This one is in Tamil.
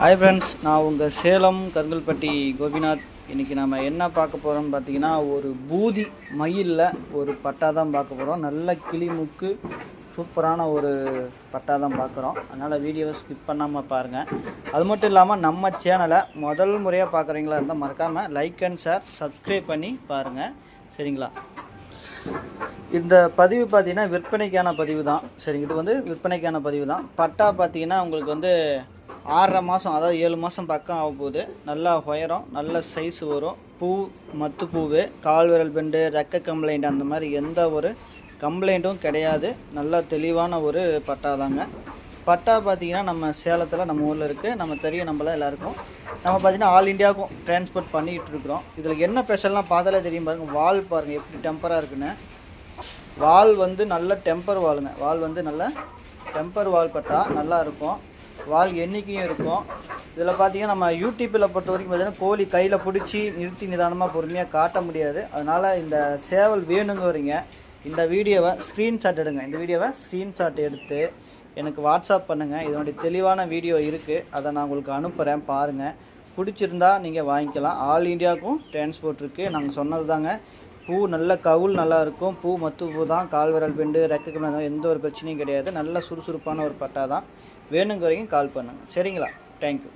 ஹாய் ஃப்ரெண்ட்ஸ் நான் உங்கள் சேலம் கருங்கல்பட்டி கோபிநாத். இன்றைக்கி நம்ம என்ன பார்க்க போகிறோம்னு பார்த்தீங்கன்னா ஒரு பூதி மயிலில் ஒரு பட்டா தான் பார்க்க போகிறோம் நல்ல கிளிமுக்கு சூப்பரான ஒரு பட்டா தான் பார்க்குறோம். அதனால் வீடியோவை ஸ்கிப் பண்ணாமல் பாருங்கள் அது மட்டும் இல்லாமல் நம்ம சேனலை முதல் முறையாக பார்க்குறீங்களா இருந்தால் மறக்காமல் லைக் அண்ட் ஷேர் சப்ஸ்கிரைப் பண்ணி பாருங்கள் சரிங்களா? இந்த பதிவு பார்த்தீங்கன்னா விற்பனைக்கான பதிவு தான். சரிங்க இது வந்து விற்பனைக்கான பதிவு தான். பட்டா பார்த்தீங்கன்னா உங்களுக்கு வந்து ஆறரை மாதம் அதாவது ஏழு மாதம் பக்கம் ஆக போகுது நல்லா உயரம் நல்ல சைஸ் வரும். பூ மத்து பூவு கால் விரல் பெண்டு ரெக்க கம்ப்ளைண்ட் அந்த மாதிரி எந்த ஒரு கம்ப்ளைண்ட்டும் கிடையாது. நல்ல தெளிவான ஒரு பட்டா தாங்க. பட்டா பார்த்தீங்கன்னா நம்ம சேலத்தில் நம்ம ஊரில் இருக்குது நம்ம தெரியும் நம்மள எல்லாருக்கும். நம்ம பார்த்தீங்கன்னா ஆல் இந்தியாவுக்கும் டிரான்ஸ்போர்ட் பண்ணிகிட்டு இருக்கிறோம். இதில் என்ன ஸ்பெஷல்லாம் பார்த்தாலே தெரியும் பாருங்கள் வால் பாருங்கள் எப்படி டெம்பராக இருக்குன்னு. வால் வந்து நல்ல டெம்பர் வாலுங்க வால் வந்து நல்ல டெம்பர் வால் பட்டா நல்லா இருக்கும். வால் எண்ணிக்கையும் இருக்கும். இதில் பார்த்தீங்கன்னா நம்ம யூடியூப்பில் பொறுத்த வரைக்கும் பார்த்தீங்கன்னா கோழி கையில் பிடிச்சி நிறுத்தி நிதானமாக பொறுமையாக காட்ட முடியாது. அதனால் இந்த சேவல் வேணுங்க வரீங்க இந்த வீடியோவை ஸ்க்ரீன்ஷாட் எடுங்க. இந்த வீடியோவை ஸ்க்ரீன்ஷாட் எடுத்து எனக்கு வாட்ஸ்அப் பண்ணுங்கள் இதனுடைய தெளிவான வீடியோ இருக்குது அதை நான் உங்களுக்கு அனுப்புகிறேன் பாருங்கள் பிடிச்சிருந்தா நீங்கள் வாங்கிக்கலாம். ஆல் இந்தியாவுக்கும் டிரான்ஸ்போர்ட் இருக்குது நாங்கள் சொன்னது தாங்க பூ நல்ல கவுல் நல்லா இருக்கும் பூ மத்து பூ தான் கால் விரல் பெண்டு ரெக்க எந்த ஒரு பிரச்சனையும் கிடையாது. நல்ல சுறுசுறுப்பான ஒரு பட்டா தான். வேணுங்க வரைக்கும் கால் பண்ணுங்கள் சரிங்களா? தேங்க்யூ